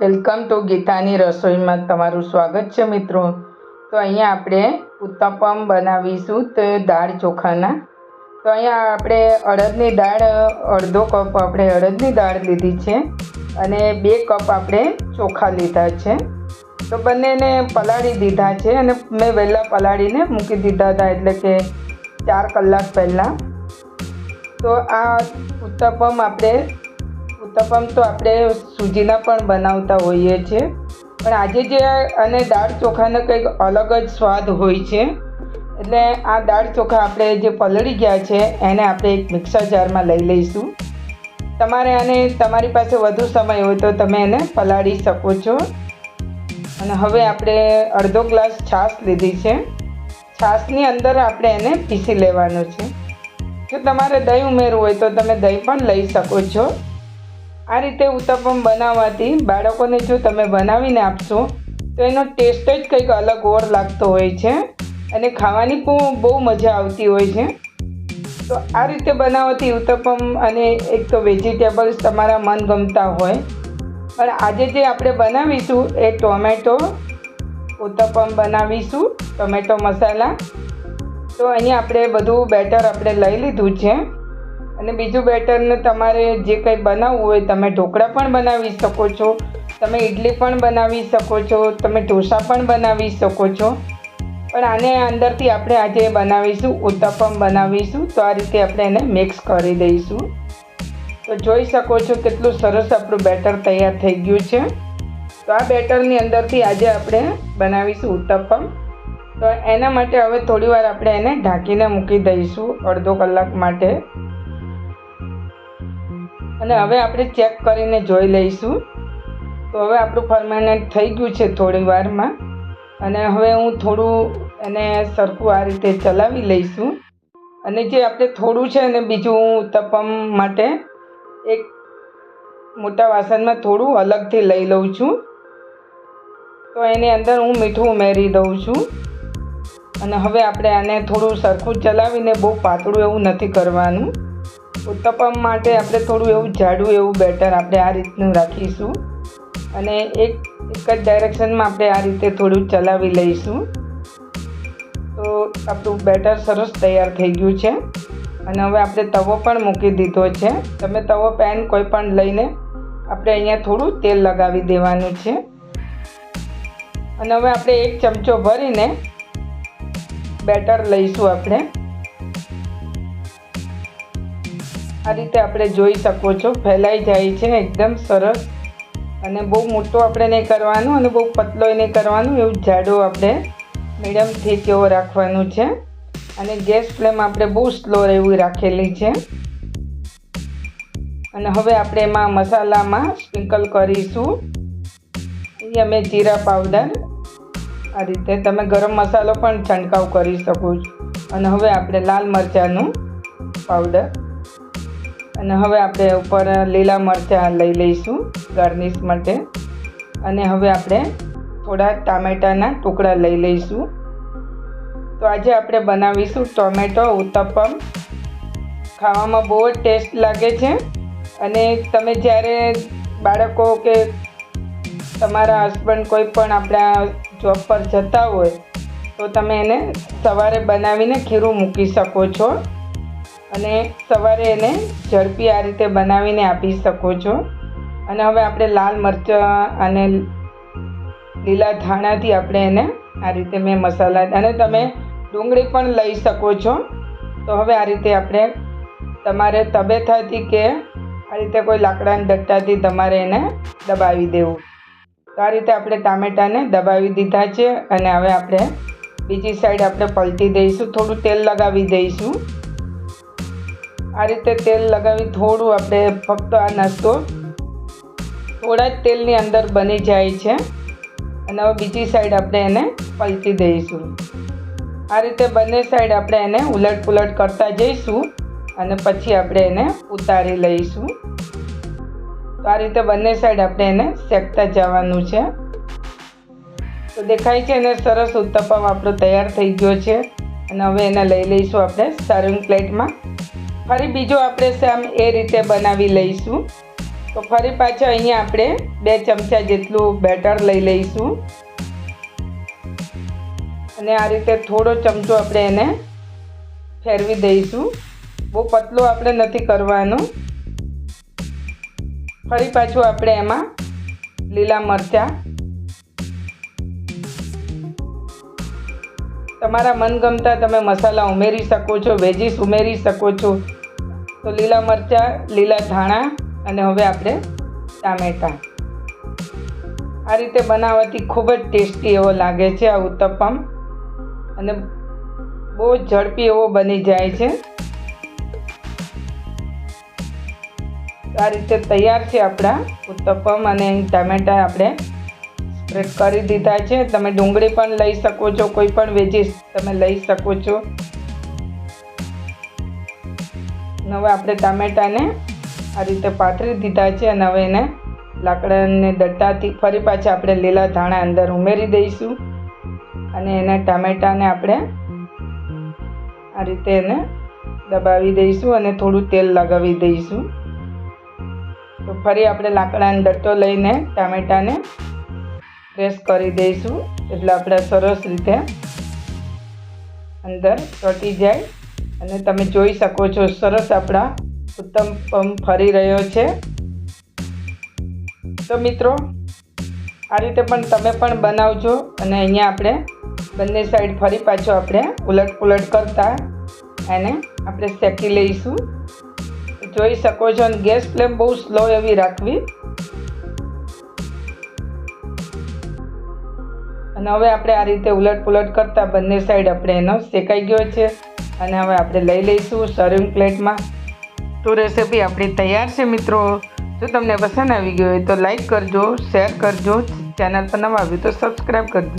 Welcome to ગીતાની રસોઈમાં તમારું સ્વાગત છે મિત્રો. તો અહીંયા આપણે ઉત્તપમ બનાવીશું તો દાળ ચોખાના. તો અહીંયા આપણે અડદની દાળ, અડધો કપ આપણે અડદની દાળ લીધી છે અને બે કપ આપણે ચોખા લીધા છે. તો બંનેને પલાળી દીધા છે અને મેં વહેલા પલાળીને મૂકી દીધા હતા એટલે કે ચાર કલાક પહેલાં. તો આ ઉત્તપમ આપણે ઉત્તપમ તો આપણે સૂજીના પણ બનાવતા હોઈએ છીએ. પણ આજે જે અને દાળ ચોખાનો કંઈક અલગ જ સ્વાદ હોય છે. એટલે આ દાળ ચોખા આપણે જે પલળી ગયા છે, એને આપણે એક મિક્સર જારમાં લઈ લઈશું. તમારે આને તમારી પાસે વધુ સમય હોય તો તમે એને પલાળી શકો છો. અને હવે આપણે અડધો ગ્લાસ છાશ લીધી છે. છાશની અંદર આપણે એને પીસી લેવાનું છે. જો તમારે દહીં ઉમેરવું હોય તો તમે દહીં પણ લઈ શકો છો. આ રીતે ઉત્તપમ બનાવવાથી બાળકોને જો તમે બનાવીને આપશો, તો એનો ટેસ્ટ જ કંઈક અલગ ઓર લાગતો હોય છે અને ખાવાની પણ બહુ મજા આવતી હોય છે. તો આ રીતે બનાવવાથી ઉત્તપમ અને એક તો વેજીટેબલ્સ તમારા મનગમતા હોય. પણ આજે જે આપણે બનાવીશું એ ટોમેટો ઉત્તપમ બનાવીશું, ટોમેટો મસાલા. તો અહીંયા આપણે બધું બેટર આપણે લઈ લીધું છે. અને બીજું બેટરને તમારે જે કંઈ બનાવવું હોય, તમે ઢોકળા પણ બનાવી શકો છો, તમે ઇડલી પણ બનાવી શકો છો, તમે ઢોસા પણ બનાવી શકો છો. પણ આને અંદરથી આપણે આજે બનાવીશું, ઉત્તપમ બનાવીશું, તો આ રીતે આપણે એને મિક્સ કરી દઈશું. તો જોઈ શકો છો કેટલું સરસ આપણું બેટર તૈયાર થઈ ગયું છે. તો આ બેટરની અંદરથી આજે આપણે બનાવીશું ઉત્તપમ. તો એના માટે હવે થોડીવાર આપણે એને ઢાંકીને મૂકી દઈશું અડધો કલાક માટે. અને હવે આપણે ચેક કરીને જોઈ લઈશું. તો હવે આપણું પરમાનન્ટ થઈ ગયું છે થોડી વારમાં. અને હવે હું થોડું એને સરખું આ રીતે ચલાવી લઈશું. અને જે આપણે થોડું છે અને બીજું હું ઉત્તપમ માટે એક મોટા વાસણમાં થોડું અલગથી લઈ લઉં છું. તો એની અંદર હું મીઠું ઉમેરી દઉં છું. અને હવે આપણે આને થોડું સરખું ચલાવીને બહુ પાતળું એવું નથી કરવાનું. ઉત્તપમ માટે આપણે થોડું એવું જાડું એવું બેટર આપણે આ રીતનું રાખીશું. અને એક એક જ ડાયરેક્શનમાં આપણે આ રીતે થોડું ચલાવી લઈશું. તો આપણું બેટર સરસ તૈયાર થઈ ગયું છે. અને હવે આપણે તવો પણ મૂકી દીધો છે. તમે તવો પેન કોઈ પણ લઈને આપણે અહીંયા થોડું તેલ લગાવી દેવાનું છે. અને હવે આપણે એક ચમચો ભરીને બેટર લઈશું આપણે. આ રીતે આપણે જોઈ શકો છો. ફેલાઈ જાય છે, એકદમ સરસ. અને બહુ મોટો આપણે નહીં કરવાનું અને બહુ પતલો નહીં કરવાનું, એવું જાડો આપણે મીડિયમ થીક એવો રાખવાનું છે. અને ગેસ ફ્લેમ આપણે બહુ સ્લો એવું રાખેલી છે. અને હવે આપણે એમાં મસાલામાં સ્પ્રિંકલ કરીશું. એ અમે જીરા પાવડર આ રીતે. તમે ગરમ મસાલો પણ છંટકાવ કરી શકો છો. અને હવે આપણે લાલ મરચાંનું પાવડર અને હવે આપણે ઉપર લીલા મરચાં લઈ લઈશું ગાર્નિશ માટે. અને હવે આપણે થોડા ટામેટાના ટુકડા લઈ લઈશું. તો આજે આપણે બનાવીશું ટોમેટો ઉત્તપમ. ખાવામાં બહુ જ ટેસ્ટ લાગે છે. અને તમે જ્યારે બાળકો કે તમારા હસબન્ડ કોઈ પણ આપણા જોબ પર જતા હોય, તો તમે એને સવારે બનાવીને ખીરું મૂકી શકો છો. અને સવારે એને ઝડપી આ રીતે બનાવીને આપી શકો છો. અને હવે આપણે લાલ મરચાં અને લીલા ધાણાથી આપણે એને આ રીતે મેં મસાલા અને તમે ડુંગળી પણ લઈ શકો છો. તો હવે આ રીતે આપણે તમારે તબેથાથી કે આ રીતે કોઈ લાકડાના ડટ્ટાથી તમારે એને દબાવી દેવું. તો આ રીતે આપણે ટામેટાને દબાવી દીધા છે અને હવે આપણે બીજી સાઈડ આપણે પલટી દઈશું. થોડું તેલ લગાવી દઈશું. આ રીતે તેલ લગાવી થોડું આપણે ફક્ત આ નાસ્તો થોડા જ તેલની અંદર બની જાય છે. અને હવે બીજી સાઈડ આપણે એને પલટી દઈશું. આ રીતે બંને સાઈડ આપણે એને ઉલટ પુલટ કરતા જઈશું અને પછી આપણે એને ઉતારી લઈશું. તો આ રીતે બંને સાઈડ આપણે એને શેકતા જવાનું છે. તો દેખાય છે એને સરસ ઉત્તપમ આપણો તૈયાર થઈ ગયો છે. અને હવે એને લઈ લઈશું આપણે સર્વિંગ પ્લેટમાં ફરી બીજો આપણે સેમ એ રીતે બનાવી લઈશું. તો ફરી પાછા અહીંયા આપણે બે ચમચા જેટલું બેટર લઈ લઈશું. અને આ રીતે થોડો ચમચો આપણે એને ફેરવી દઈશું. બહુ પતલો આપણે નથી કરવાનું. ફરી પાછું આપણે એમાં લીલા મરચાં. તમારા મનગમતા તમે મસાલા ઉમેરી શકો છો, વેજીસ ઉમેરી શકો છો. તો લીલા મરચાં, લીલા ધાણા અને હવે આપણે ટામેટાં. આ રીતે બનાવવાથી ખૂબ જ ટેસ્ટી એવો લાગે છે આ ઉત્તપમ. અને બહુ ઝડપી એવો બની જાય છે. આ રીતે તૈયાર છે આપણા ઉત્તપમ અને ટામેટા આપણે સ્પ્રેડ કરી દીધા છે. તમે ડુંગળી પણ લઈ શકો છો, કોઈ પણ વેજીસ તમે લઈ શકો છો. હવે આપણે ટામેટાને આ રીતે પાથરી દીધા છે અને હવે એને લાકડાને દટ્ટાથી ફરી પાછા આપણે લીલા ધાણા અંદર ઉમેરી દઈશું. અને એને ટામેટાને આપણે આ રીતે એને દબાવી દઈશું અને થોડું તેલ લગાવી દઈશું. તો ફરી આપણે લાકડાનો દટ્ટો લઈને ટામેટાને પ્રેસ કરી દઈશું. એટલે આપણે સરસ રીતે અંદર ચોટી જાય. અને તમે જોઈ શકો છો, સરસ આપણા ઉત્તમ ફરી રહ્યો છે. તો મિત્રો, આ રીતે પણ તમે પણ બનાવજો અને અહીંયા આપણે બંને સાઈડ ફરી પાછો આપણે ઉલટ પુલટ કરતા એને આપણે શેકી લઈશું. જોઈ શકો છો અને ગેસ ફ્લેમ બહુ સ્લો એવી રાખવી. અને હવે આપણે આ રીતે ઉલટ પુલટ કરતા બંને સાઈડ આપણે એનો શેકાઈ ગયો છે. અને હવે આપણે લઈ લઈશું સર્વિંગ પ્લેટમાં તો રેસીપી આપણી તૈયાર છે મિત્રો. જો તમને પસંદ આવી ગયો હોય તો લાઈક કરજો શેર કરજો. ચેનલ પર નવા આવ્યું તો સબસ્ક્રાઈબ કરજો.